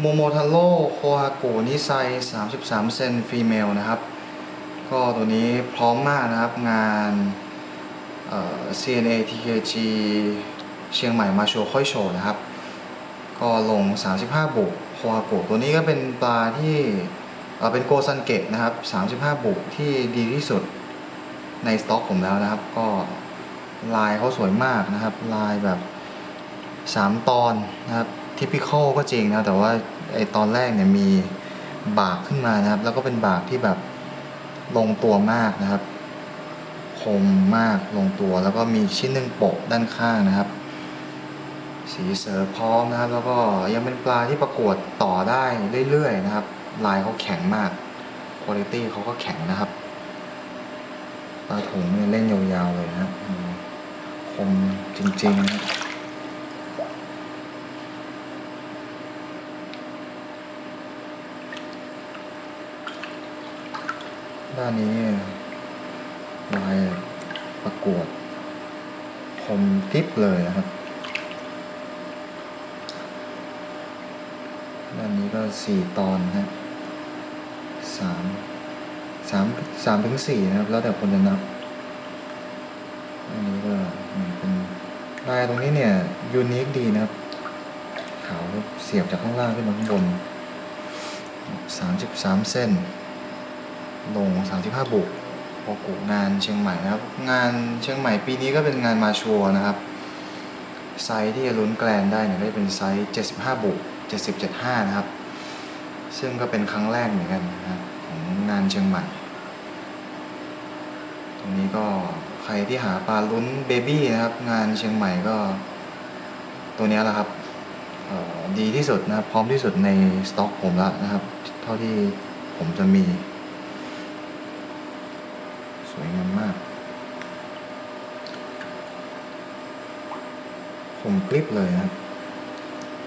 โมโมทาโร่โคฮากุนิไซ 33 เซนฟีเมลนะครับ ก็ตัวนี้พร้อมมากนะครับงาน CNA TKG เชียงใหม่มาโชว์ค่อยโชว์นะครับ ก็ลง 35 บุกโคฮากุตัวนี้ก็เป็นปลาที่เเป็นโกซันเกะนะครับ 35 บุกที่ดีที่สุดในสต็อกผมแล้วนะครับ ก็ลายเขาสวยมากนะครับ ลายแบบ 3 ตอนนะครับ ทิพิคอลก็จริงนะแต่ว่าไอตอนแรกเนี่ยมีบากขึ้นมานะครับ แล้วก็เป็นบากที่แบบลงตัวมากนะครับ คมมากลงตัว แล้วก็มีชิ้นหนึ่งโปะด้านข้างนะครับ สีเสือพร้อมนะครับ แล้วก็ยังเป็นปลาที่ประกวดต่อได้เรื่อยๆนะครับ ลายเขาแข็งมากคุณภาพเขาก็แข็งนะครับปลาถุงเนี่ยเล่นยาวๆเลยนะครับอืมคมจริงๆนะครับ ด้านนี้ลายประกวดคมกริบเลยนะครับ ด้านนี้ก็สี่ตอนนะสามสามสามถึงสี่นะครับ แล้วแต่คนจะนับอันนี้ก็เป็นลายตรงนี้เนี่ย ยูนิคดีนะครับ ขาวเสียบจากข้างล่างขึ้นมาข้างบนสามสิบสามเส้น ลง 35 บุกพอกูงานเชียงใหม่นะครับ งานเชียงใหม่ปีนี้ก็เป็นงานมาชัวนะครับ ไซส์ที่จะลุ้นแกลนได้เนี่ยก็จะเป็นไซส์ 75 บุก70 75นะครับ ซึ่งก็เป็นครั้งแรกเหมือนกันนะครับของงานเชียงใหม่ ตรงนี้ก็ใครที่หาปลาลุ้นเบบี้นะครับ งานเชียงใหม่ก็ตัวนี้แหละครับดีที่สุดนะครับพร้อมที่สุดในสต็อกผมแล้วนะครับ เท่าที่ผมจะมี วยงามมาก ผมกลิปเลยนะครับ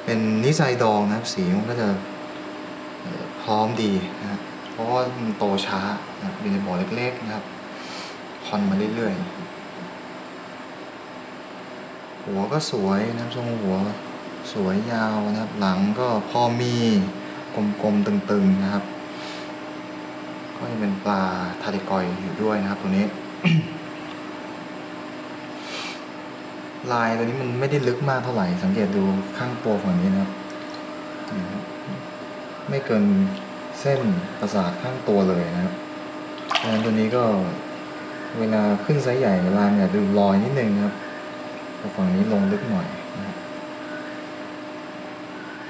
เป็นนิสัยดองนะครับ สีมันก็จะพร้อมดีนะครับเพราะว่ามันโตช้านะครับอยู่ในบ่อเล็กๆนะครับคอนมาเรื่อยๆ หัวก็สวยนะครับทรงหัวสวยยาวนะครับ หลังก็พอมีกลมๆตึงๆนะครับ ก็จะเป็นปลาทาริกอยอยู่ด้วยนะครับตัวนี้ ลายตัวนี้มันไม่ได้ลึกมากเท่าไหร่ สังเกตดูข้างตัวฝั่งนี้นะครับ ไม่เกินเส้นประสาทข้างตัวเลยนะครับดังนั้นตัวนี้ก็เวลาขึ้นไซส์ใหญ่ลายเนี่ยดูลอยนิดนึงครับแต่ฝั่งนี้ลงลึกหน่อย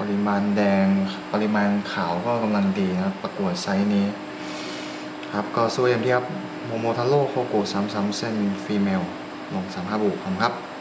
ปริมาณแดงปริมาณขาวก็กำลังดีนะครับ ประกวดไซส์นี้ ครับก็สู้เอ็มที่ครับโมโมทาโร่โคโกสามสามเซนฟีเมลลงสามห้าบุกครับ